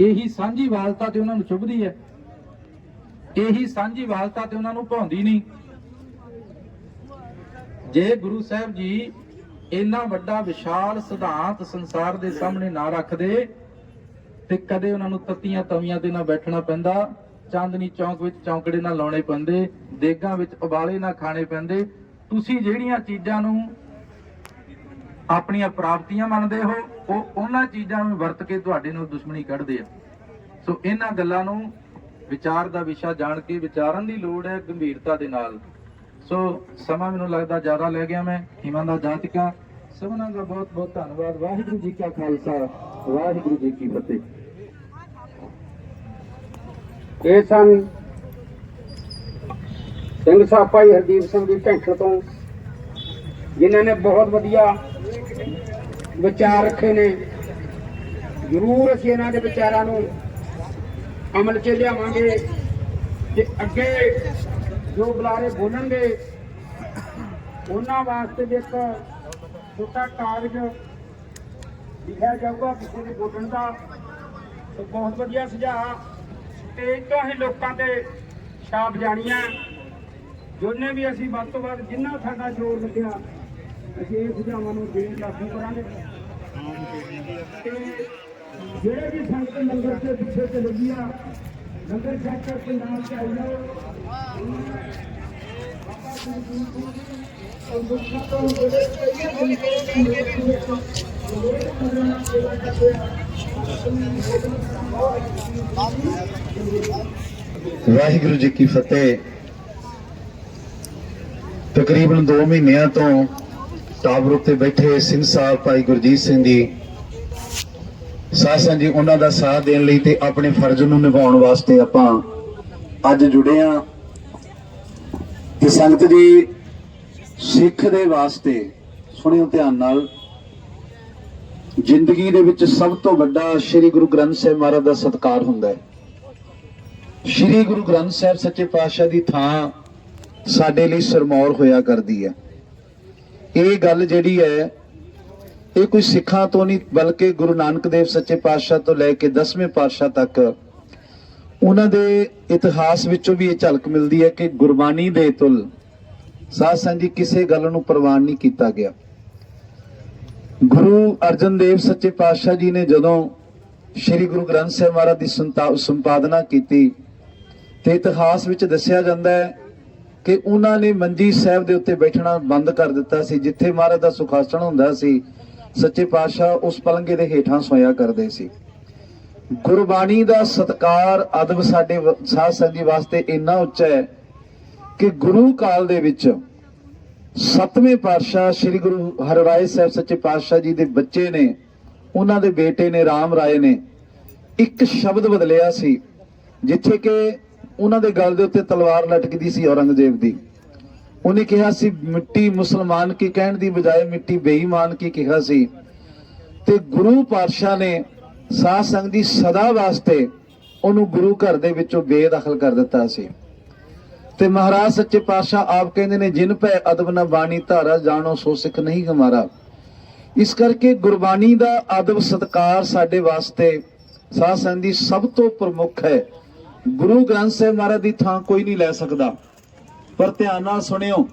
ਇਹੀ ਸਾਂਝੀ ਵਾਲਤਾ ਤੇ ਉਹਨਾਂ ਨੂੰ ਚੁਭਦੀ ਹੈ। ਇਹੀ ਸਾਂਝੀ ਵਾਲਤਾ ਤੇ ਉਹਨਾਂ ਨੂੰ ਭਾਉਂਦੀ ਨਹੀਂ। ਜੇ ਗੁਰੂ ਸਾਹਿਬ ਜੀ ਇੰਨਾ ਵੱਡਾ ਵਿਸ਼ਾਲ ਸਿਧਾਂਤ ਸੰਸਾਰ ਦੇ ਸਾਹਮਣੇ ਨਾ ਰੱਖਦੇ, ਤੇ ਕਦੇ ਉਹਨਾਂ ਨੂੰ ਤੱਤੀਆਂ ਤਵੀਆਂ ਤੇ ਨਾ ਬੈਠਣਾ ਪੈਂਦਾ, ਚਾਂਦਨੀ ਚੌਂਕ ਵਿੱਚ ਚੌਂਕੜੇ ਨਾ ਲਾਉਣੇ ਪੈਂਦੇ, ਦੇਗਾਂ ਵਿੱਚ ਉਬਾਲੇ ਨਾ ਖਾਣੇ ਪੈਂਦੇ, ਤੁਸੀਂ ਜਿਹੜੀਆਂ ਚੀਜ਼ਾਂ ਨੂੰ ਆਪਣੀਆਂ ਪ੍ਰਾਪਤੀਆਂ ਮੰਨਦੇ ਹੋ, ਉਹ ਉਹਨਾਂ ਚੀਜ਼ਾਂ ਨੂੰ ਵਰਤ ਕੇ ਤੁਹਾਡੇ ਨਾਲ ਦੁਸ਼ਮਣੀ ਕੱਢਦੇ ਆ। ਸੋ ਇਹਨਾਂ ਗੱਲਾਂ ਨੂੰ ਵਿਚਾਰ ਦਾ ਵਿਸ਼ਾ ਜਾਣ ਕੇ ਵਿਚਾਰਨ ਦੀ ਲੋੜ ਹੈ ਗੰਭੀਰਤਾ ਦੇ ਨਾਲ। ਸੋ ਸਮਾਂ ਮੈਨੂੰ ਲੱਗਦਾ ਜ਼ਿਆਦਾ ਲੈ ਗਿਆ ਮੈਂ ਹਿਮਾਂ ਦਾ ਜਾਤਿਕਾ ਸਭਨਾਂ ਦਾ ਬਹੁਤ ਬਹੁਤ ਧੰਨਵਾਦ। ਵਾਹਿਗੁਰੂ ਜੀ ਕਾ ਖਾਲਸਾ, ਵਾਹਿਗੁਰੂ ਜੀ ਕੀ ਫਤਿਹ। ਇਹ ਸਨ ਸਿੰਘ ਸਾਹਿਬ ਭਾਈ ਹਰਦੀਪ ਸਿੰਘ ਦੀ ਢੈਂਕੜ ਤੋਂ, ਜਿਨ੍ਹਾਂ ਨੇ ਬਹੁਤ ਵਧੀਆ ਵਿਚਾਰ ਰੱਖੇ ਨੇ। ਜ਼ਰੂਰ ਅਸੀਂ ਇਹਨਾਂ ਦੇ ਵਿਚਾਰਾਂ ਨੂੰ ਅਮਲ 'ਚ ਲਿਆਵਾਂਗੇ ਤੇ ਅੱਗੇ ਜੋ ਬੁਲਾਰੇ ਬੋਲਣਗੇ, ਉਹਨਾਂ ਵਾਸਤੇ ਵੀ ਇੱਕ ਛੋਟਾ ਕਾਗਜ਼ ਲਿਖਿਆ ਜਾਊਗਾ ਕਿਸੇ ਦੇ ਬੋਲਣ ਦਾ। ਤੇ ਬਹੁਤ ਵਧੀਆ ਸੁਝਾਅ। ਸਟੇਜ ਤੋਂ ਹੀ ਲੋਕਾਂ ਤੇ ਛਾਪ ਜਾਣੀ ਹੈ ਜਿੰਨੇ ਵੀ ਅਸੀਂ ਵੱਧ ਤੋਂ ਵੱਧ ਜਿੰਨਾ ਸਾਡਾ ਜ਼ੋਰ ਲੱਗਿਆ, ਅਸੀਂ ਇਹ ਸੁਝਾਵਾਂ ਨੂੰ ਦੇਣ ਦਾ ਕਰਾਂਗੇ। ਜਿਹੜੇ ਵੀ ਸੰਗਤ ਲੰਗਰ ਦੇ ਪਿੱਛੇ ਤੇ ਲੱਗੀ ਆ ਲੰਗਰ ਛੱਕ ਕਰਕੇ ਨਾਲ ਚ ਆਈ ਜਾਓ ਵਾਹਿਗੁਰੂ ਜੀ ਕੀ ਫਤਿਹ ਤਕਰੀਬਨ 2 ਮਹੀਨਿਆਂ ਤੋਂ ਟਾਵਰ ਉੱਤੇ ਬੈਠੇ ਸਿੰਘ ਸਾਹਿਬ ਭਾਈ ਗੁਰਜੀਤ ਸਿੰਘ ਜੀ। ਸਾਸਾਂ ਜੀ, ਉਹਨਾਂ ਦਾ ਸਾਥ ਦੇਣ ਲਈ ਤੇ ਆਪਣੇ ਫਰਜ਼ ਨੂੰ ਨਿਭਾਉਣ ਵਾਸਤੇ ਆਪਾਂ ਅੱਜ ਜੁੜੇ ਆ ਤੇ ਸੰਗਤ ਜੀ, ਸਿੱਖ ਦੇ ਵਾਸਤੇ ਸੁਣਿਓ ਧਿਆਨ ਨਾਲ, ਜ਼ਿੰਦਗੀ ਦੇ ਵਿੱਚ ਸਭ ਤੋਂ ਵੱਡਾ ਸ੍ਰੀ ਗੁਰੂ ਗ੍ਰੰਥ ਸਾਹਿਬ ਮਹਾਰਾਜ ਦਾ ਸਤਕਾਰ ਹੁੰਦਾ ਹੈ। ਸ਼੍ਰੀ ਗੁਰੂ ਗ੍ਰੰਥ ਸਾਹਿਬ ਸੱਚੇ ਪਾਤਸ਼ਾਹ ਦੀ ਥਾਂ ਸਾਡੇ ਲਈ ਸਰਮੌਰ ਹੋਇਆ ਕਰਦੀ ਹੈ। ਇਹ ਗੱਲ ਜਿਹੜੀ ਹੈ, ਇਹ ਕੋਈ ਸਿੱਖਾਂ ਤੋਂ ਨਹੀਂ, ਬਲਕਿ ਗੁਰੂ ਨਾਨਕ ਦੇਵ ਸੱਚੇ ਪਾਤਸ਼ਾਹ ਤੋਂ ਲੈ ਕੇ 10ਵੇਂ ਪਾਤਸ਼ਾਹ ਤੱਕ, ਉਹਨਾਂ ਦੇ ਇਤਿਹਾਸ ਵਿੱਚੋਂ ਵੀ ਇਹ ਝਲਕ ਮਿਲਦੀ ਹੈ ਕਿ ਗੁਰਬਾਣੀ ਦੇ ਤੁਲ ਸਾਧ ਸੰਗਤ ਜੀ ਕਿਸੇ ਗੱਲ ਨੂੰ ਪ੍ਰਵਾਨ ਨਹੀਂ ਕੀਤਾ ਗਿਆ। ਗੁਰੂ ਅਰਜਨ ਦੇਵ ਸੱਚੇ ਪਾਤਸ਼ਾਹ ਜੀ ਨੇ ਜਦੋਂ ਸ੍ਰੀ ਗੁਰੂ ਗ੍ਰੰਥ ਸਾਹਿਬ ਮਹਾਰਾਜ ਦੀ ਸੰਤਾ- ਸੰਪਾਦਨਾ ਕੀਤੀ, ਤੇ ਇਤਿਹਾਸ ਵਿੱਚ ਦੱਸਿਆ ਜਾਂਦਾ ਹੈ ਕਿ ਉਹਨਾਂ ਨੇ ਮੰਜੀ ਸਾਹਿਬ ਦੇ ਉੱਤੇ ਬੈਠਣਾ ਬੰਦ ਕਰ ਦਿੱਤਾ ਸੀ, ਜਿੱਥੇ ਮਹਾਰਾਜ ਦਾ ਸੁਖਾਸਣ ਹੁੰਦਾ ਸੀ, ਸੱਚੇ ਪਾਤਸ਼ਾਹ ਉਸ ਪਲੰਗੇ ਦੇ ਹੇਠਾਂ ਸੋਇਆ ਕਰਦੇ ਸੀ। ਗੁਰਬਾਣੀ ਦਾ ਸਤਕਾਰ ਅਦਬ ਸਾਡੇ ਸਾਧ ਸੰਗਤ ਵਾਸਤੇ ਇੰਨਾ ਉੱਚਾ ਹੈ ਕਿ ਗੁਰੂ ਕਾਲ ਦੇ ਵਿੱਚ ਸੱਤਵੇਂ ਪਾਤਸ਼ਾਹ ਸ੍ਰੀ ਗੁਰੂ ਹਰਿਰਾਏ ਸਾਹਿਬ ਸੱਚੇ ਪਾਤਸ਼ਾਹ ਜੀ ਦੇ ਬੱਚੇ ਨੇ, ਉਹਨਾਂ ਦੇ ਬੇਟੇ ਨੇ RAM ਰਾਏ ਨੇ, ਇੱਕ ਸ਼ਬਦ ਬਦਲਿਆ ਸੀ, ਜਿੱਥੇ ਕਿ ਉਹਨਾਂ ਦੇ ਗਲ ਦੇ ਉੱਤੇ ਤਲਵਾਰ ਲਟਕਦੀ ਸੀ ਔਰੰਗਜ਼ੇਬ ਦੀ। ਉਹਨੇ ਕਿਹਾ ਸੀ, ਮਿੱਟੀ ਮੁਸਲਮਾਨ ਕੀ ਕਹਿਣ ਦੀ ਬਜਾਏ ਮਿੱਟੀ ਬੇਈਮਾਨ ਕੀ ਕਿਹਾ ਸੀ? ਤੇ ਗੁਰੂ ਪਾਤਸ਼ਾਹ ਨੇ ਸਾਧ ਸੰਗਤ ਦੀ ਸਦਾ ਵਾਸਤੇ ਉਹਨੂੰ ਗੁਰੂ ਘਰ ਦੇ ਵਿੱਚੋਂ ਬੇਦਖਲ ਕਰ ਦਿੱਤਾ ਸੀ। ਤੇ ਮਹਾਰਾਜ ਸੱਚੇ ਪਾਤਸ਼ਾਹ ਆਪ ਕਹਿੰਦੇ ਨੇ, ਜਿਨ ਭੈ ਅਦਬ ਨਾ ਬਾਣੀ ਧਾਰਾ ਜਾਣੋ, ਸੋ ਸਿੱਖ ਨਹੀਂ ਹਮਾਰਾ। ਇਸ ਕਰਕੇ ਗੁਰਬਾਣੀ ਦਾ ਅਦਬ ਸਤਕਾਰ ਸਾਡੇ ਵਾਸਤੇ ਸਾਧ ਸੰਗ ਦੀ ਸਭ ਤੋਂ ਪ੍ਰਮੁੱਖ ਹੈ। ਗੁਰੂ ਗ੍ਰੰਥ ਸਾਹਿਬ ਮਹਾਰਾਜ ਦੀ ਥਾਂ ਕੋਈ ਨਹੀਂ ਲੈ ਸਕਦਾ। ਪਰ ਧਿਆਨ ਨਾਲ ਸੁਣਿਓ,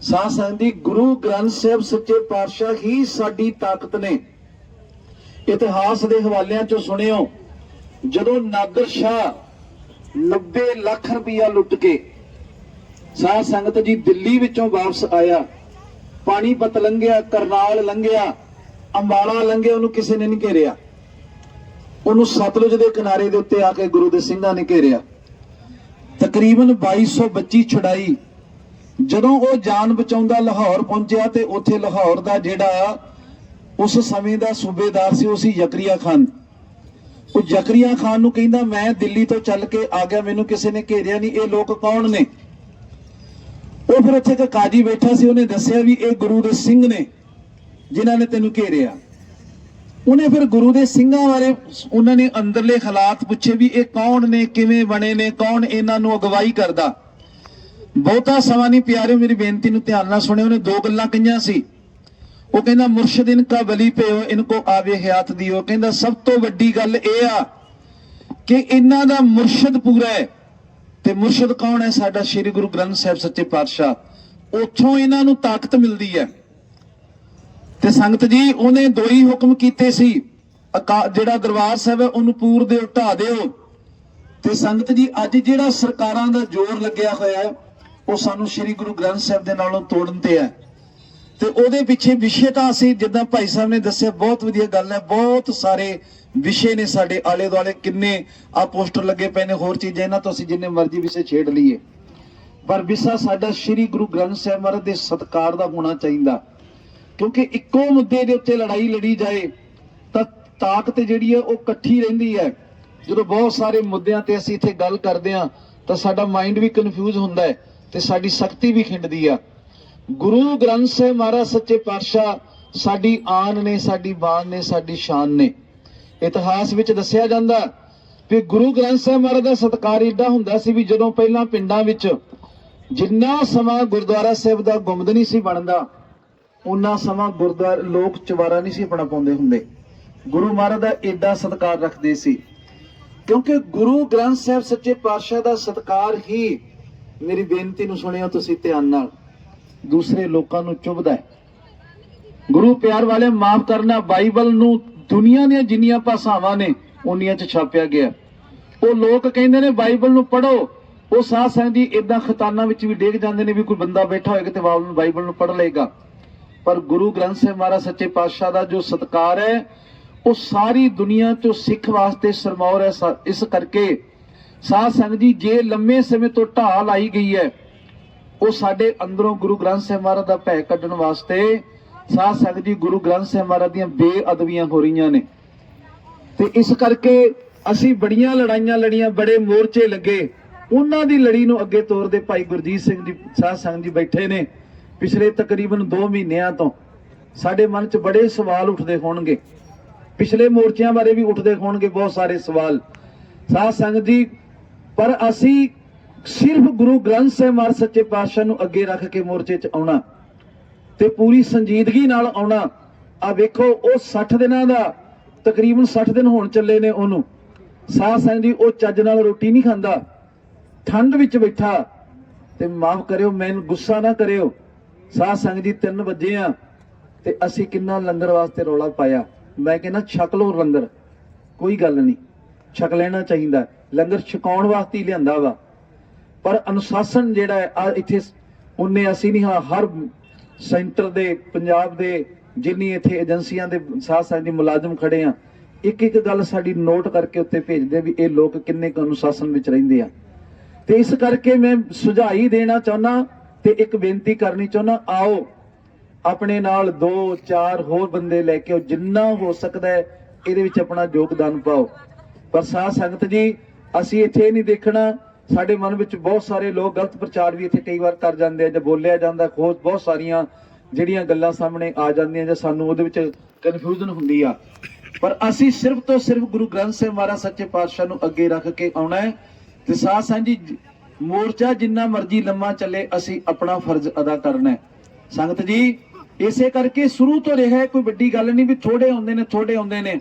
ਸਾਧ ਸੰਗਤ ਦੀ ਗੁਰੂ ਗ੍ਰੰਥ ਸਾਹਿਬ ਸੱਚੇ ਪਾਤਸ਼ਾਹ ਹੀ ਸਾਡੀ ਤਾਕਤ ਨੇ। ਇਤਿਹਾਸ ਦੇ ਹਵਾਲਿਆਂ ਚੋਂ ਸੁਣਿਓ, ਜਦੋਂ ਨਾਦਰ ਸ਼ਾਹ 90 ਲੱਖ ਰੁਪਇਆ ਲੁੱਟ ਕੇ ਸਾਧ ਸੰਗਤ ਜੀ ਦਿੱਲੀ ਵਿੱਚੋਂ ਵਾਪਸ ਆਇਆ ਪਾਣੀਪਤ ਲੰਘਿਆ, ਕਰਨਾਲ ਲੰਘਿਆ, ਅੰਬਾਲਾ ਲੰਘਿਆ, ਉਹਨੂੰ ਕਿਸੇ ਨੇ ਨਹੀਂ ਘੇਰਿਆ। ਉਹਨੂੰ ਸਤਲੁਜ ਦੇ ਕਿਨਾਰੇ ਦੇ ਉੱਤੇ ਆ ਕੇ ਗੁਰੂ ਦੇ ਸਿੰਘਾਂ ਨੇ ਘੇਰਿਆ। ਤਕਰੀਬਨ 2200 ਬੱਚੀ ਜਦੋਂ ਉਹ ਜਾਨ ਬਚਾਉਂਦਾ ਲਾਹੌਰ ਪਹੁੰਚਿਆ ਤੇ ਉੱਥੇ ਲਾਹੌਰ ਦਾ ਜਿਹੜਾ ਉਸ ਸਮੇਂ ਦਾ ਸੂਬੇਦਾਰ ਸੀ, ਉਹ ਸੀ ਜ਼ਕਰੀਆ ਖਾਨ। ਉਹ ਯਕਰੀਆ ਖਾਨ ਨੂੰ ਕਹਿੰਦਾ, ਮੈਂ ਦਿੱਲੀ ਤੋਂ ਚੱਲ ਕੇ ਆ ਗਿਆ, ਮੈਨੂੰ ਕਿਸੇ ਨੇ ਘੇਰਿਆ ਨਹੀਂ, ਇਹ ਲੋਕ ਕੌਣ ਨੇ? ਉਹ ਫਿਰ ਉੱਥੇ ਇੱਕ ਕਾਜੀ ਬੈਠਾ ਸੀ, ਉਹਨੇ ਦੱਸਿਆ ਵੀ ਇਹ ਗੁਰੂ ਦੇ ਸਿੰਘ ਨੇ, ਜਿਨ੍ਹਾਂ ਨੇ ਤੈਨੂੰ ਘੇਰਿਆ। ਉਹਨੇ ਫਿਰ ਗੁਰੂ ਦੇ ਸਿੰਘਾਂ ਬਾਰੇ ਉਹਨਾਂ ਨੇ ਅੰਦਰਲੇ ਹਾਲਾਤ ਪੁੱਛੇ ਵੀ ਇਹ ਕੌਣ ਨੇ, ਕਿਵੇਂ ਬਣੇ ਨੇ, ਕੌਣ ਇਹਨਾਂ ਨੂੰ ਅਗਵਾਈ ਕਰਦਾ। ਬਹੁਤਾ ਸਮਾਂ ਨਹੀਂ ਪਿਆਰਿਓ, ਮੇਰੀ ਬੇਨਤੀ ਨੂੰ ਧਿਆਨ ਨਾਲ ਸੁਣਿਓ, ਉਹਨੇ ਦੋ ਗੱਲਾਂ ਕਹੀਆਂ ਸੀ। ਉਹ ਕਹਿੰਦਾ, ਮੁਰਸ਼ਿਦ ਇਨ ਕਾ ਬਲੀ ਪਿਓ ਇਨ ਕੋ ਆਵੇ ਹਯਾਤ ਦਿਓ। ਕਹਿੰਦਾ, ਸਭ ਤੋਂ ਵੱਡੀ ਗੱਲ ਇਹ ਆ ਕਿ ਇਹਨਾਂ ਦਾ ਮੁਰਸ਼ਿਦ ਪੂਰਾ ਹੈ ਤੇ ਮੁਰਸ਼ਿਦ ਕੌਣ ਹੈ? ਸਾਡਾ ਸ੍ਰੀ ਗੁਰੂ ਗ੍ਰੰਥ ਸਾਹਿਬ ਸੱਚੇ ਪਾਤਸ਼ਾਹ। ਉੱਥੋਂ ਇਹਨਾਂ ਨੂੰ ਤਾਕਤ ਮਿਲਦੀ ਹੈ। ਤੇ ਸੰਗਤ ਜੀ, ਉਹਨੇ ਦੋ ਹੀ ਹੁਕਮ ਕੀਤੇ ਸੀ। ਅਕਾ- ਜਿਹੜਾ ਦਰਬਾਰ ਸਾਹਿਬ ਹੈ, ਉਹਨੂੰ ਪੂਰ ਦੇ ਢਾ ਦਿਓ। ਤੇ ਸੰਗਤ ਜੀ, ਅੱਜ ਜਿਹੜਾ ਸਰਕਾਰਾਂ ਦਾ ਜ਼ੋਰ ਲੱਗਿਆ ਹੋਇਆ ਹੈ, ਉਹ ਸਾਨੂੰ ਸ੍ਰੀ ਗੁਰੂ ਗ੍ਰੰਥ ਸਾਹਿਬ ਦੇ ਨਾਲੋਂ ਤੋੜਨ ਤੇ ਹੈ। ਤੇ ਉਹਦੇ ਪਿੱਛੇ ਵਿਸ਼ੇ ਤਾਂ ਅਸੀਂ, ਜਿੱਦਾਂ ਭਾਈ ਸਾਹਿਬ ਨੇ ਦੱਸਿਆ, ਬਹੁਤ ਵਧੀਆ ਗੱਲ ਹੈ। ਬਹੁਤ ਸਾਰੇ ਵਿਸ਼ੇ ਨੇ ਸਾਡੇ ਆਲੇ ਦੁਆਲੇ ਕਿੰਨੇ ਆ ਪੋਸਟਰ ਲੱਗੇ ਪਏ ਨੇ, ਹੋਰ ਚੀਜ਼ਾਂ, ਇਹਨਾਂ ਤੋਂ ਅਸੀਂ ਜਿੰਨੇ ਮਰਜ਼ੀ ਵਿਸ਼ੇ ਛੇੜ ਲਈਏ। ਪਰ ਵਿਸ਼ਾ ਸਾਡਾ ਸ੍ਰੀ ਗੁਰੂ ਗ੍ਰੰਥ ਸਾਹਿਬ ਮਹਾਰਾਜ ਦੇ ਸਤਕਾਰ ਦਾ ਹੋਣਾ ਚਾਹੀਦਾ। ਕਿਉਂਕਿ ਇੱਕੋ ਮੁੱਦੇ ਦੇ ਉੱਤੇ ਲੜਾਈ ਲੜੀ ਜਾਏ, ਤਾਂ ਤਾਕਤ ਜਿਹੜੀ ਹੈ ਉਹ ਇਕੱਠੀ ਰਹਿੰਦੀ ਹੈ। ਜਦੋਂ ਬਹੁਤ ਸਾਰੇ ਮੁੱਦਿਆਂ ਤੇ ਅਸੀਂ ਇੱਥੇ ਗੱਲ ਕਰਦੇ ਹਾਂ, ਤਾਂ ਸਾਡਾ ਮਾਈਂਡ ਵੀ ਕਨਫਿਊਜ਼ ਹੁੰਦਾ ਹੈ ਤੇ ਸਾਡੀ ਸ਼ਕਤੀ ਵੀ ਖਿੰਡਦੀ ਆ। ਗੁਰੂ ਗ੍ਰੰਥ ਸਾਹਿਬ ਮਹਾਰਾਜ ਸੱਚੇ ਪਾਤਸ਼ਾਹ ਸਾਡੀ ਆਨ ਨੇ, ਸਾਡੀ ਬਾਣ ਨੇ, ਸਾਡੀ ਸ਼ਾਨ ਨੇ। ਇਤਿਹਾਸ ਵਿੱਚ ਦੱਸਿਆ ਜਾਂਦਾ ਕਿ ਗੁਰੂ ਗ੍ਰੰਥ ਸਾਹਿਬ ਮਹਾਰਾਜ ਦਾ ਸਤਕਾਰ ਏਡਾ ਹੁੰਦਾ ਸੀ ਵੀ ਜਦੋਂ ਪਹਿਲਾਂ ਪਿੰਡਾਂ ਵਿੱਚ ਜਿੰਨਾ ਸਮਾਂ ਗੁਰਦੁਆਰਾ ਸਾਹਿਬ ਦਾ ਗੁੰਮਦ ਨਹੀਂ ਸੀ ਬਣਦਾ ਉਹਨਾਂ ਸਮਾਂ ਗੁਰਦੁਆਰਾ ਲੋਕ ਚਵਾਰਾ ਨਹੀਂ ਸੀ ਆਪਣਾ ਪਾਉਂਦੇ ਹੁੰਦੇ। ਗੁਰੂ ਮਹਾਰਾਜ ਦਾ ਏਡਾ ਸਤਕਾਰ ਰੱਖਦੇ ਸੀ। ਕਿਉਂਕਿ ਗੁਰੂ ਗ੍ਰੰਥ ਸਾਹਿਬ ਸੱਚੇ ਪਾਤਸ਼ਾਹ ਦਾ ਸਤਕਾਰ ਹੀ ਮੇਰੀ ਬੇਨਤੀ ਨੂੰ ਸੁਣਿਓ ਤੁਸੀਂ ਧਿਆਨ ਨਾਲ। ਦੂਸਰੇ ਲੋਕਾਂ ਨੂੰ ਚੁਭਦਾ ਹੈ। ਗੁਰੂ ਪਿਆਰ ਵਾਲੇ ਮਾਫ ਕਰਨਾ ਬਾਈਬਲ ਨੂੰ ਦੁਨੀਆ ਦੀਆਂ ਜਿੰਨੀਆਂ ਭਾਸ਼ਾਵਾਂ ਨੇ, ਉਨੀਆਂ ਚ ਛਾਪਿਆ ਗਿਆ। ਉਹ ਲੋਕ ਕਹਿੰਦੇ ਨੇ ਬਾਈਬਲ ਨੂੰ ਪੜੋ ਉਹ ਸਾਧ ਸੰਗਤ ਜੀ ਇਦਾਂ ਖਤਾਨਾਂ ਵਿੱਚ ਵੀ ਡੇਗ ਜਾਂਦੇ ਨੇ ਵੀ ਕੋਈ ਬੰਦਾ ਬੈਠਾ ਹੋਏਗਾ ਤੇ ਬਾਈਬਲ ਨੂੰ ਬਾਈਬਲ ਨੂੰ ਪੜ ਲਏਗਾ। ਪਰ ਗੁਰੂ ਗ੍ਰੰਥ ਸਾਹਿਬ ਮਹਾਰਾਜ ਸੱਚੇ ਪਾਤਸ਼ਾਹ ਦਾ ਜੋ ਸਤਕਾਰ ਹੈ, ਉਹ ਸਾਰੀ ਦੁਨੀਆ ਤੋਂ ਸਿੱਖ ਵਾਸਤੇ ਸਰਮੌਰ ਹੈ ਇਸ ਕਰਕੇ ਸਾਧ ਸੰਗਤ ਜੀ, ਜੇ ਲੰਮੇ ਸਮੇਂ ਤੋਂ ਢਾਲ ਆਈ ਗਈ ਹੈ, ਉਹ ਸਾਡੇ ਅੰਦਰੋਂ ਗੁਰੂ ਗ੍ਰੰਥ ਸਾਹਿਬ ਮਹਾਰਾਜ ਦਾ ਭੈ ਕੱਢਣ ਵਾਸਤੇ ਸਾਧ ਸੰਗਤ ਜੀ, ਗੁਰੂ ਗ੍ਰੰਥ ਸਾਹਿਬ ਮਹਾਰਾਜ ਦੀਆਂ ਬੇਅਦਬੀਆਂ ਹੋ ਰਹੀਆਂ ਨੇ। ਤੇ ਇਸ ਕਰਕੇ ਅਸੀਂ ਬੜੀਆਂ ਲੜਾਈਆਂ ਲੜੀਆਂ, ਬੜੇ ਮੋਰਚੇ ਲੱਗੇ, ਉਹਨਾਂ ਦੀ ਲੜੀ ਨੂੰ ਅੱਗੇ ਤੋਰਦੇ ਭਾਈ ਗੁਰਜੀਤ ਸਿੰਘ ਜੀ, ਸਾਧ ਸੰਗਤ ਜੀ ਬੈਠੇ ਨੇ। ਪਿਛਲੇ ਤਕਰੀਬਨ 2 ਮਹੀਨਿਆਂ ਤੋਂ ਸਾਡੇ ਮਨ 'ਚ ਬੜੇ ਸਵਾਲ ਉੱਠਦੇ ਹੋਣਗੇ। ਪਿਛਲੇ ਮੋਰਚਿਆਂ ਬਾਰੇ ਵੀ ਉੱਠਦੇ ਹੋਣਗੇ ਬਹੁਤ ਸਾਰੇ ਸਵਾਲ। ਸਾਧ ਸੰਗਤ ਜੀ, ਪਰ ਅਸੀਂ ਸਿਰਫ ਗੁਰੂ ਗ੍ਰੰਥ ਸਾਹਿਬ ਮਹਾਰਾਜ ਸੱਚੇ ਪਾਤਸ਼ਾਹ ਨੂੰ ਅੱਗੇ ਰੱਖ ਕੇ ਮੋਰਚੇ 'ਚ ਆਉਣਾ ਤੇ ਪੂਰੀ ਸੰਜੀਦਗੀ ਨਾਲ ਆਉਣਾ ਆ ਵੇਖੋ, ਉਹ 60 ਦਿਨਾਂ ਦਾ, ਤਕਰੀਬਨ 60 ਦਿਨ ਹੋਣ ਚੱਲੇ ਨੇ ਉਹਨੂੰ। ਸਾਹ ਸੰਗ ਜੀ, ਉਹ ਚੱਜ ਨਾਲ ਰੋਟੀ ਨਹੀਂ ਖਾਂਦਾ, ਠੰਡ ਵਿੱਚ ਬੈਠਾ, ਤੇ ਮਾਫ ਕਰਿਓ, ਮੈਨੂੰ ਗੁੱਸਾ ਨਾ ਕਰਿਓ। ਸਾਹ ਸੰਗ ਜੀ 3 ਵਜੇ ਆ ਤੇ ਅਸੀਂ ਕਿੰਨਾ ਲੰਗਰ ਵਾਸਤੇ ਰੌਲਾ ਪਾਇਆ। ਮੈਂ ਕਹਿੰਦਾ, ਛਕ ਲਓ ਲੰਗਰ। ਕੋਈ ਗੱਲ ਨਹੀਂ, ਛਕ ਲੈਣਾ ਚਾਹੀਦਾ। ਲੰਗਰ ਛਕਾਉਣ ਵਾਸਤੇ ਹੀ ਲਿਆਂਦਾ ਵਾ। ਪਰ ਅਨੁਸ਼ਾਸਨ ਜਿਹੜਾ ਆ ਇੱਥੇ ਉਹਨੇ ਅਸੀਂ ਨਹੀਂ ਹਰ ਸੈਂਟਰ ਦੇ, ਪੰਜਾਬ ਦੇ ਜਿੰਨੀ ਇੱਥੇ ਏਜੰਸੀਆਂ ਦੇ ਸਾਥ ਸਾਥ ਦੇ ਮੁਲਾਜ਼ਮ ਖੜੇ ਆ ਇੱਕ ਇੱਕ ਗੱਲ ਸਾਡੀ ਨੋਟ ਕਰਕੇ ਉੱਤੇ ਭੇਜਦੇ ਵੀ ਇਹ ਲੋਕ ਕਿੰਨੇ ਕੁ ਅਨੁਸ਼ਾਸਨ ਵਿੱਚ ਰਹਿੰਦੇ ਆ। ਤੇ ਇਸ ਕਰਕੇ ਮੈਂ ਸੁਝਾਈ ਦੇਣਾ ਚਾਹੁੰਦਾ ਤੇ ਇੱਕ ਬੇਨਤੀ ਕਰਨੀ ਚਾਹੁੰਦਾ, ਆਓ ਆਪਣੇ ਨਾਲ ਦੋ, ਚਾਰ ਹੋਰ ਬੰਦੇ ਲੈ ਕੇ ਜਿੰਨਾ ਹੋ ਸਕਦਾ ਹੈ, ਇਹਦੇ ਵਿੱਚ ਆਪਣਾ ਯੋਗਦਾਨ ਪਾਓ। ਪਰ ਸਾਧ ਸੰਗਤ ਜੀ, ਅਸੀਂ ਇੱਥੇ ਨਹੀਂ ਦੇਖਣਾ। ਸਾਡੇ ਮਨ ਵਿੱਚ ਬਹੁਤ ਸਾਰੇ ਲੋਕ ਗਲਤ ਪ੍ਰਚਾਰ ਵੀ ਇੱਥੇ ਕਈ ਵਾਰ ਕਰ ਜਾਂਦੇ ਆ, ਜਾਂ ਬੋਲਿਆ ਜਾਂਦਾ ਖੋਜ ਬਹੁਤ ਸਾਰੀਆਂ ਜਿਹੜੀਆਂ ਗੱਲਾਂ ਸਾਹਮਣੇ ਆ ਜਾਂਦੀਆਂ, ਜਾਂ ਸਾਨੂੰ ਉਹਦੇ ਵਿੱਚ ਕਨਫਿਊਜ਼ਨ ਹੁੰਦੀ ਆ। ਪਰ ਅਸੀਂ ਸਿਰਫ ਤੋਂ ਸਿਰਫ ਗੁਰੂ ਗ੍ਰੰਥ ਸਾਹਿਬ ਮਹਾਰਾਜ ਸੱਚੇ ਪਾਤਸ਼ਾਹ ਨੂੰ ਅੱਗੇ ਰੱਖ ਕੇ ਆਉਣਾ ਹੈ। ਤੇ ਸਾਧ ਜੀ ਮੋਰਚਾ ਜਿੰਨਾ ਮਰਜ਼ੀ ਲੰਮਾ ਚੱਲੇ, ਅਸੀਂ ਆਪਣਾ ਫਰਜ਼ ਅਦਾ ਕਰਨਾ ਹੈ। ਸੰਗਤ ਜੀ, ਇਸੇ ਕਰਕੇ ਸ਼ੁਰੂ ਤੋਂ ਰਿਹਾ ਕੋਈ ਵੱਡੀ ਗੱਲ ਨਹੀਂ ਵੀ ਥੋੜੇ ਆਉਂਦੇ ਨੇ ਥੋੜੇ ਆਉਂਦੇ ਨੇ।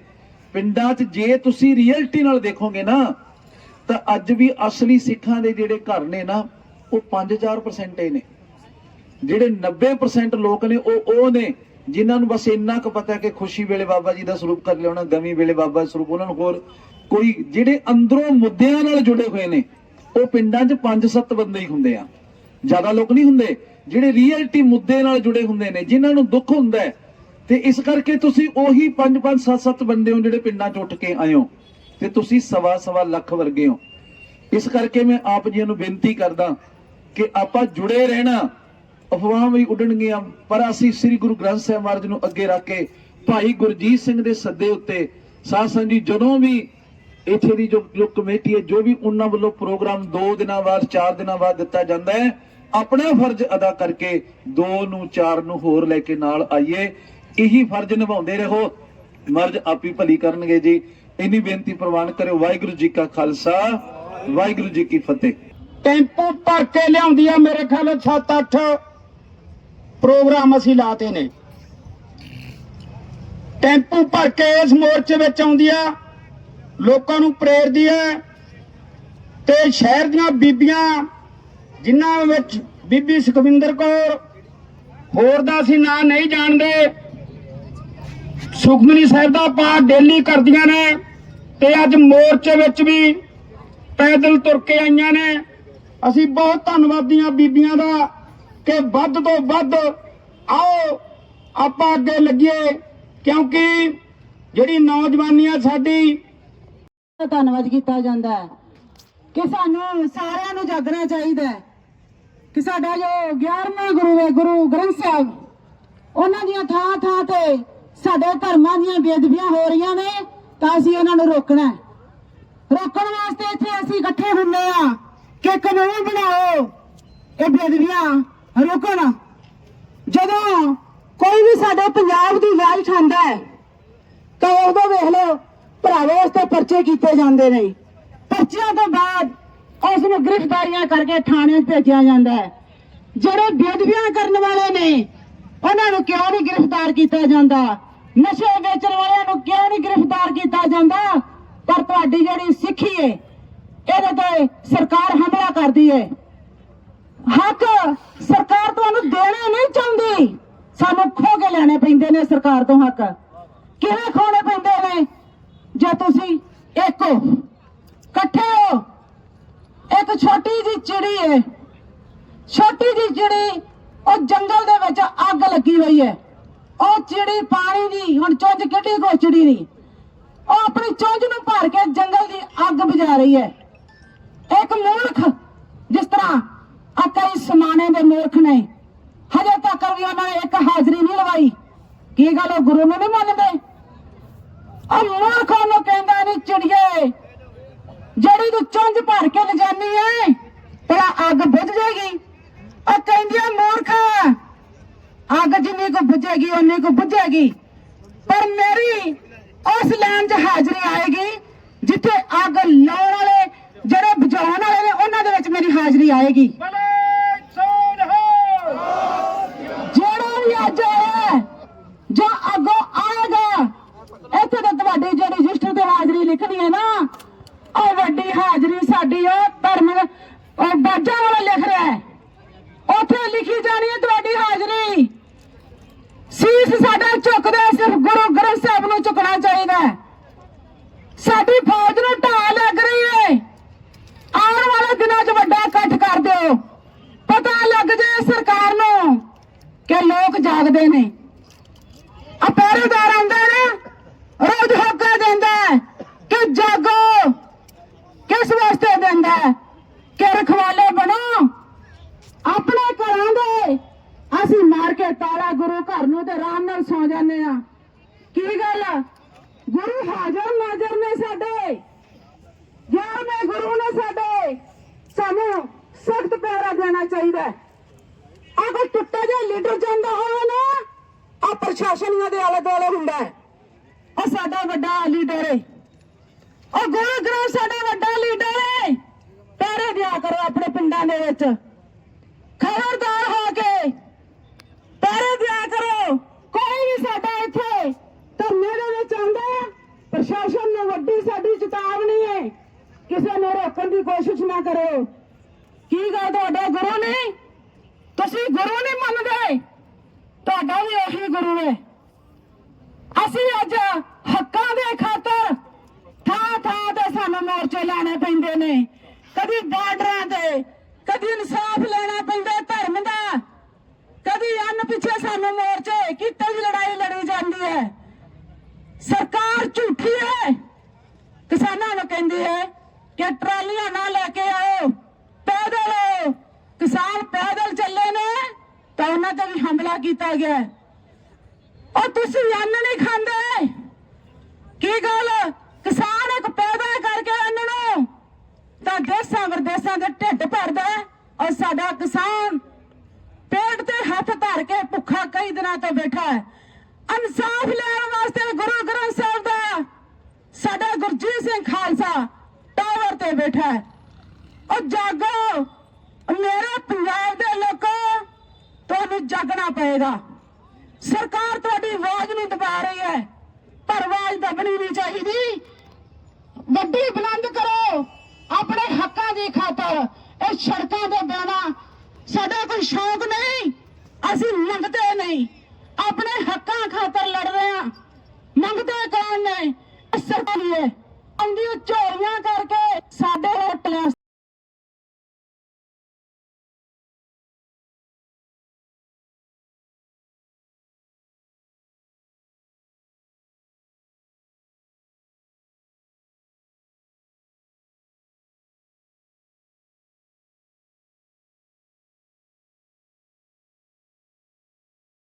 ਪਿੰਡਾਂ 'ਚ ਜੇ ਤੁਸੀਂ ਰੀਅਲਟੀ ਨਾਲ ਦੇਖੋਗੇ ਨਾ, ਤਾਂ ਅੱਜ ਵੀ ਅਸਲੀ ਸਿੱਖਾਂ ਦੇ ਜਿਹੜੇ ਘਰ ਨੇ ਨਾ, ਉਹ 5-4% ਹੀ ਨੇ। ਜਿਹੜੇ 90% ਲੋਕ ਨੇ, ਉਹ ਉਹ ਨੇ, ਜਿਨ੍ਹਾਂ ਨੂੰ ਬਸ ਇੰਨਾ ਕੁ ਪਤਾ ਕਿ ਖੁਸ਼ੀ ਵੇਲੇ ਬਾਬਾ ਜੀ ਦਾ ਸਰੂਪ ਕਰ ਲਿਆਉਣਾ ਗਮੀ ਵੇਲੇ ਬਾਬਾ ਦਾ ਸਰੂਪ, ਉਹਨਾਂ ਨੂੰ ਹੋਰ ਕੋਈ, ਜਿਹੜੇ ਅੰਦਰੋਂ ਮੁੱਦਿਆਂ ਨਾਲ ਜੁੜੇ ਹੋਏ ਨੇ ਉਹ ਪਿੰਡਾਂ 'ਚ 5-7 ਬੰਦੇ ਹੀ ਹੁੰਦੇ ਆ। ਜ਼ਿਆਦਾ ਲੋਕ ਨਹੀਂ ਹੁੰਦੇ, ਜਿਹੜੇ ਰੀਅਲਟੀ ਮੁੱਦੇ ਨਾਲ ਜੁੜੇ ਹੁੰਦੇ ਨੇ, ਜਿਨ੍ਹਾਂ ਨੂੰ ਦੁੱਖ ਹੁੰਦਾ ਹੈ। ਤੇ ਇਸ ਕਰਕੇ ਤੁਸੀਂ ਉਹੀ 5-5 7-7 ਬੰਦੇ ਹੋ ਜਿਹੜੇ ਪਿੰਡਾਂ 'ਚ ਉੱਠ ਕੇ ਆਏ ਹੋ। ਤੇ ਤੁਸੀਂ ਸਵਾ ਸਵਾ ਲੱਖ ਵਰਗੇ ਹੋ। ਇਸ ਕਰਕੇ ਮੈਂ ਆਪ ਜੀ ਨੂੰ ਬੇਨਤੀ ਕਰਦਾ ਕਿ ਆਪਾਂ ਜੁੜੇ ਰਹਿਣਾ, ਅਫਵਾਹਾਂ ਵੀ ਉੱਡਣਗੀਆਂ, ਪਰ ਅਸੀਂ ਸ੍ਰੀ ਗੁਰੂ ਗ੍ਰੰਥ ਸਾਹਿਬ ਮਹਾਰਾਜ ਨੂੰ ਅੱਗੇ ਰੱਖ ਕੇ ਭਾਈ ਗੁਰਜੀਤ ਸਿੰਘ ਦੇ ਸੱਦੇ ਉੱਤੇ ਸਾਧ ਸੰਗਤ ਜੀ ਜਦੋਂ ਵੀ ਇੱਥੇ ਦੀ ਜੋ ਜੋ ਕਮੇਟੀ ਹੈ, ਜੋ ਵੀ ਉਹਨਾਂ ਵੱਲੋਂ ਪ੍ਰੋਗਰਾਮ 2 ਦਿਨਾਂ ਬਾਅਦ 4 ਦਿਨਾਂ ਬਾਅਦ ਦਿੱਤਾ ਜਾਂਦਾ ਹੈ, ਆਪਣਾ ਫਰਜ਼ ਅਦਾ ਕਰਕੇ 2 ਨੂੰ 4 ਨੂੰ ਹੋਰ ਲੈ ਕੇ ਨਾਲ ਆਈਏ। ਇਹੀ ਫਰਜ਼ ਨਿਭਾਉਂਦੇ ਰਹੋ। ਮਰਜ ਆਪੀ ਭਲੀ ਕਰਨਗੇ ਜੀ। ਇੰਨੀ ਬੇਨਤੀ ਪ੍ਰਵਾਨ ਕਰਿਓ। ਵਾਹਿਗੁਰੂ ਜੀ ਕਾ ਖਾਲਸਾ, ਵਾਹਿਗੁਰੂ ਜੀ ਕੀ ਫਤਿਹ। ਟੈਂਪੂ ਭਰ ਕੇ ਲਿਆਉਂਦੀ ਆ ਮੇਰੇ ਖਿਆਲ 7-8 ਪ੍ਰੋਗਰਾਮ ਅਸੀਂ ਲਾਤੇ ਨੇ। ਟੈਂਪੂ ਭਰ ਕੇ ਇਸ ਮੋਰਚੇ ਵਿੱਚ ਆਉਂਦੀ ਆ। ਲੋਕਾਂ ਨੂੰ ਪ੍ਰੇਰਦੀ ਹੈ ਤੇ ਸ਼ਹਿਰ ਦੀਆਂ ਬੀਬੀਆਂ, ਜਿਨ੍ਹਾਂ ਵਿੱਚ ਬੀਬੀ ਸੁਖਵਿੰਦਰ ਕੌਰ, ਹੋਰ ਦਾ ਅਸੀਂ ਨਾਂ ਨਹੀਂ ਜਾਣਦੇ, ਸੁਖਮਨੀ ਸਾਹਿਬ ਦਾ ਪਾਠ ਡੇਲੀ ਕਰਦੀਆਂ ਨੇ ਤੇ ਅੱਜ ਮੋਰਚੇ ਵਿੱਚ ਵੀ ਪੈਦਲ ਤੁਰ ਕੇ ਆਈਆਂ ਨੇ। ਅਸੀਂ ਬਹੁਤ ਧੰਨਵਾਦੀਆਂ ਬੀਬੀਆਂ ਦਾ ਕਿ ਵੱਧ ਤੋਂ ਵੱਧ ਆਓ, ਆਪਾਂ ਅੱਗੇ ਲੱਗੀਏ, ਕਿਉਂਕਿ ਜਿਹੜੀ ਨੌਜਵਾਨੀ ਆ ਸਾਡੀ ਦਾ ਧੰਨਵਾਦ ਕੀਤਾ ਜਾਂਦਾ ਹੈ ਕਿ ਸਾਨੂੰ ਸਾਰਿਆਂ ਨੂੰ ਜਾਗਣਾ ਚਾਹੀਦਾ ਹੈ ਕਿ ਸਾਡਾ ਜੋ 11ਵਾਂ ਗੁਰੂ ਹੈ, ਗੁਰੂ ਗ੍ਰੰਥ ਸਾਹਿਬ, ਉਹਨਾਂ ਦੀਆਂ ਥਾਂ ਥਾਂ ਤੇ ਸਾਡੇ ਧਰਮਾਂ ਦੀਆਂ ਬੇਦਬੀਆਂ ਹੋ ਰਹੀਆਂ ਨੇ, ਤਾਂ ਅਸੀਂ ਉਹਨਾਂ ਨੂੰ ਰੋਕਣਾ ਰੋਕਣ ਵਾਸਤੇ ਇੱਥੇ ਅਸੀਂ ਇਕੱਠੇ ਹੁੰਦੇ ਆ ਕਿ ਕਾਨੂੰਨ ਬਣਾਓ, ਇਹ ਬੇਦਬੀਆਂ ਰੋਕਣ। ਜਦੋਂ ਕੋਈ ਵੀ ਸਾਡੇ ਪੰਜਾਬ ਦੀ ਆਵਾਜ਼ ਉਠਾਉਂਦਾ ਹੈ, ਤਾਂ ਉਦੋਂ ਵੇਖ ਲਓ ਭਰਾਵੋ ਉਸ ਤੇ ਪਰਚੇ ਕੀਤੇ ਜਾਂਦੇ ਨੇ। ਪਰਚਿਆਂ ਤੋਂ ਬਾਅਦ ਉਸ ਨੂੰ ਗ੍ਰਿਫਤਾਰੀਆਂ ਕਰਕੇ ਥਾਣੇ ਭੇਜਿਆ ਜਾਂਦਾ ਹੈ। ਜਿਹੜੇ ਬੇਦਬੀਆਂ ਕਰਨ ਵਾਲੇ ਨੇ, ਉਹਨਾਂ ਨੂੰ ਕਿਉਂ ਨਹੀਂ ਗ੍ਰਿਫਤਾਰ ਕੀਤਾ ਜਾਂਦਾ? ਨਸ਼ੇ ਵੇਚਣ ਵਾਲਿਆਂ ਨੂੰ ਕਿਉਂ ਨਹੀਂ ਗ੍ਰਿਫਤਾਰ ਕੀਤਾ ਜਾਂਦਾ? ਪਰ ਤੁਹਾਡੀ ਜਿਹੜੀ ਸਿੱਖੀ ਹੈ, ਇਹਦੇ ਤੇ ਸਰਕਾਰ ਹਮਲਾ ਕਰਦੀ ਹੈ। ਹੱਕ ਸਰਕਾਰ ਤੁਹਾਨੂੰ ਦੇਣੇ ਨਹੀਂ ਚਾਹੁੰਦੀ। ਸਾਨੂੰ ਖੋ ਕੇ ਲੈਣੇ ਪੈਂਦੇ ਨੇ ਸਰਕਾਰ ਤੋਂ ਹੱਕ। ਕਿਵੇਂ ਖੋਣੇ ਪੈਂਦੇ ਨੇ? ਜੇ ਤੁਸੀਂ ਇੱਕ ਹੋ, ਇਕੱਠੇ ਹੋ। ਇੱਕ ਛੋਟੀ ਜੀ ਚਿੜੀ ਹੈ। ਛੋਟੀ ਜੀ ਚਿੜੀ, ਉਹ ਜੰਗਲ ਦੇ ਵਿੱਚ ਅੱਗ ਲੱਗੀ ਹੋਈ ਹੈ। ਉਹ ਚਿੜੀ ਪਾਣੀ ਦੀ, ਹੁਣ ਚੁੰਝ ਕਿੱਡੀ ਕੋ ਚਿੜੀ ਨਹੀਂ ਉਹ ਆਪਣੀ ਚੁੰਝ ਨੂੰ ਭਰ ਕੇ ਜੰਗਲ ਦੀ ਅੱਗ ਬੁਝਾ ਰਹੀ ਹੈ। ਇੱਕ ਮੂਰਖ, ਜਿਸ ਤਰ੍ਹਾਂ ਆ ਕਈ ਸਮਾਨੇ ਦੇ ਮੂਰਖ ਨੇ, ਹਜੇ ਤੱਕ ਵੀ ਉਹਨਾਂ ਨੇ ਇੱਕ ਹਾਜ਼ਰੀ ਨਹੀਂ ਲਵਾਈ। ਕੀ ਗੱਲ ਉਹ ਗੁਰੂ ਨੂੰ ਨਹੀਂ ਮੰਨਦੇ? ਆ ਮੂਰਖਾਂ ਨੂੰ ਕਹਿੰਦਾ ਨਹੀਂ ਚਿੜੀਏ। ਜਿਹੜੀ ਤੂੰ ਚੁੰਝ ਭਰ ਕੇ ਲਿਜਾਨੀ ਐ ਤੇਰਾ ਅੱਗ ਬੁੱਝ ਜਾਏਗੀ। ਉਹ ਕਹਿੰਦੀ ਆ ਮੂਰਖ, ਅੱਗ ਜਿੰਨੀ ਕੋ ਬੁਝੇਗੀ, ਓਨੀ ਕੋ ਬੁਝੇਗੀ। ਪਰ ਮੇਰੀ ਉਸ ਲੈਣ 'ਚ ਹਾਜ਼ਰੀ ਆਏਗੀ, ਜਿੱਥੇ ਅੱਗ ਲਾਉਣ ਵਾਲੇ, ਜਿਹੜੇ ਬੁਝਾਉਣ ਵਾਲੇ ਨੇ, ਉਹਨਾਂ ਦੇ ਵਿੱਚ ਮੇਰੀ ਹਾਜ਼ਰੀ ਆਏਗੀ ਜਿਹੜਾ ਵੀ ਅੱਜ ਆਇਆ ਹੈ, ਜੋ ਅੱਗੋਂ ਆਏਗਾ ਇੱਥੇ ਤਾਂ ਤੁਹਾਡੀ ਜਿਹੜੀ ਰਜਿਸਟਰ ਤੇ ਹਾਜ਼ਰੀ ਲਿਖਣੀ ਹੈ ਨਾ ਉਹ ਵੱਡੀ ਹਾਜ਼ਰੀ ਸਾਡੀ ਉਹ ਧਰਮ ਉਹ ਬਾਜਾਂ ਵਾਲਾ ਲਿਖ ਰਿਹਾ ਹੈ ਉੱਥੇ ਲਿਖੀ ਜਾਣੀ ਹੈ ਤੁਹਾਡੀ ਹਾਜ਼ਰੀ ਸੀਸ ਸਾਡਾ ਝੁਕਦਾ ਹੈ, ਸਿਰਫ ਗੁਰੂ ਗ੍ਰੰਥ ਸਾਹਿਬ ਨੂੰ ਝੁਕਣਾ ਚਾਹੀਦਾ ਹੈ ਸਾਡੀ ਫੌਜ ਨੂੰ ਢਾਹ ਲੱਗ ਰਹੀ ਹੈ ਆਉਣ ਵਾਲੇ ਦਿਨਾਂ 'ਚ ਵੱਡਾ ਇਕੱਠ ਕਰ ਦਿਓ। ਪਤਾ ਲੱਗ ਜਾਏ ਸਰਕਾਰ ਨੂੰ ਕਿ ਲੋਕ ਜਾਗਦੇ ਨੇ। ਆ ਪਹਿਰੇਦਾਰ ਆਉਂਦਾ ਨਾ, ਰੋਜ਼ ਹੋਕਾ ਦਿੰਦਾ ਕਿ ਜਾਗੋ, ਕਿਸ ਵਾਸਤੇ ਦਿੰਦਾ ਕਿ ਰਖਵਾਲੇ ਬਣੋ। ਆਪਣੇ ਘਰਾਂ ਦੇ ਅਸੀਂ ਮਾਰ ਕੇ ਤਾਲਾ ਗੁਰੂ ਘਰ ਨੂੰ ਤੇ ਆਰਾਮ ਨਾਲ ਸੌ ਜਾਂਦੇ ਆ ਕੀ ਗੱਲ ਗੁਰੂ ਹਾਜ਼ਰ ਨਾਜ਼ਰ ਨੇ ਸਾਡੇ ਗਿਆਰਵੇਂ ਗੁਰੂ ਨੇ ਸਾਡੇ ਸਾਨੂੰ ਸਖਤ ਪਹਿਰਾ ਦੇਣਾ ਚਾਹੀਦਾ ਹੈ ਆ ਕੋਈ ਟੁੱਟਾ ਜਿਹਾ ਲੀਡਰ ਜਾਂਦਾ ਹੋਵੇ ਨਾ ਆ ਪ੍ਰਸ਼ਾਸਨੀਆਂ ਦੇ ਆਲੇ ਦੁਆਲੇ ਹੁੰਦਾ ਹੈ। ਉਹ ਸਾਡਾ ਵੱਡਾ ਲੀਡਰ ਹੈ ਉਹ ਗੁਰੂ ਗ੍ਰੰਥ ਸਾਡਾ ਵੱਡਾ ਲੀਡਰ ਹੈ ਪਹਿਰੇ ਦਿਆ ਕਰੋ ਆਪਣੇ ਪਿੰਡਾਂ ਦੇ ਵਿੱਚ। ਖਬਰਦਾਰ ਹੋ ਕੇ ਪਹਿਰੇ ਦਿਆ ਕਰੋ। ਕੋਈ ਵੀ ਸਾਡਾ ਇੱਥੇ ਧਰਨੇ ਦੇ ਵਿੱਚ ਆਉਂਦਾ ਪ੍ਰਸ਼ਾਸਨ ਨੂੰ ਵੱਡੀ ਸਾਡੀ ਚੇਤਾਵਨੀ ਹੈ ਕਿਸੇ ਨੂੰ ਰੋਕਣ ਦੀ ਕੋਸ਼ਿਸ਼ ਨਾ ਕਰੋ। ਕੀ ਗੱਲ ਤੁਹਾਡਾ ਗੁਰੂ ਨਹੀਂ ਤੁਸੀਂ ਗੁਰੂ ਨਹੀਂ ਮੰਨਦੇ। ਤੁਹਾਡਾ ਵੀ ਉਹੀ ਗੁਰੂ ਹੈ ਅਸੀਂ ਅੱਜ ਹੱਕਾਂ ਦੇ ਖਾਤਰ ਥਾਂ ਥਾਂ ਤੇ ਸਾਨੂੰ ਮੋਰਚੇ ਲਾਣੇ ਪੈਂਦੇ ਨੇ। ਕਦੀ ਬਾਰਡਰਾਂ ਤੇ, ਕਦੀ ਇਨਸਾਫ ਲੈਣਾ ਪੈਂਦਾ ਧਰਮ ਦਾ। ਕਦੀ ਅੰਨ ਪਿੱਛੇ ਸਾਨੂੰ ਮੋਰਚੇ ਕਿਤੇ ਵੀ ਲੜਾਈ ਲੜੀ ਜਾਂਦੀ ਹੈ। ਸਰਕਾਰ ਝੂਠੀ ਹੈ। ਕਿਸਾਨਾਂ ਨੂੰ ਕਹਿੰਦੀ ਹੈ ਕਿ ਟਰਾਲੀਆਂ ਨਾ ਲੈ ਕੇ ਆਓ, ਪੈਦਲ ਆਓ। ਕਿਸਾਨ ਪੈਦਲ ਚੱਲੇ ਨੇ ਤਾਂ ਉਹਨਾਂ ਤੇ ਵੀ ਹਮਲਾ ਕੀਤਾ ਗਿਆ। ਉਹ ਤੁਸੀਂ ਅੰਨ ਨਹੀਂ ਖਾਂਦੇ। ਕੀ ਗੱਲ? ਕਿਸਾਨ ਇੱਕ ਪੈਦਾ ਕਰਕੇ ਅੰਨ ਨੂੰ ਤਾਂ ਦੇਸਾਂ ਵਰਦੇਸਾਂ ਦੇ ਢਿੱਡ ਭਰਦਾ ਔਰ ਸਾਡਾ ਕਿਸਾਨ ਪੇਟ ਤੇ ਹੱਥ ਧਰ ਕੇ ਭੁੱਖਾ ਕਈ ਦਿਨਾਂ ਤੋਂ ਬੈਠਾ ਹੈ। ਇਨਸਾਫ ਲੈਣ ਵਾਸਤੇ ਗੁਰੂ ਗ੍ਰੰਥ ਸਾਹਿਬ ਦਾ ਸਾਡਾ ਗੁਰਜੀਤ ਸਿੰਘ ਖਾਲਸਾ ਟਾਵਰ ਤੇ ਬੈਠਾ ਹੈ। ਉਹ ਜਾਗੋ, ਮੇਰੇ ਪੰਜਾਬ ਦੇ ਲੋਕੋ, ਤੁਹਾਨੂੰ ਜਾਗਣਾ ਪਏਗਾ। ਸਰਕਾਰ ਤੁਹਾਡੀ ਆਵਾਜ਼ ਨਹੀਂ ਦਬਾ ਰਹੀ ਹੈ, ਪਰ ਆਵਾਜ਼ ਦਬਣੀ ਨਹੀਂ ਚਾਹੀਦੀ। ਗੱਡੀ ਬੁਲੰਦ ਕਰੋ, ਆਪਣੇ ਹੱਕਾਂ ਦੀ ਖਾਤਰ। ਇਹ ਸੜਕਾਂ ਤੇ ਬਹਿਣਾ ਸਾਡਾ ਕੋਈ ਸ਼ੌਕ ਨਹੀਂ, ਅਸੀਂ ਮੰਗਦੇ ਨਹੀਂ। ਆਪਣੇ ਹੱਕਾਂ ਖਾਤਰ ਲੜ ਰਹੇ ਹਾਂ, ਮੰਗਦੇ ਕੌਣ ਨੇ? ਸਰਕਾਰੀਏ ਅੰਦੀ ਝੋਲੀਆਂ ਕਰਕੇ ਸਾਡੇ ਹੋਟਲਾਂ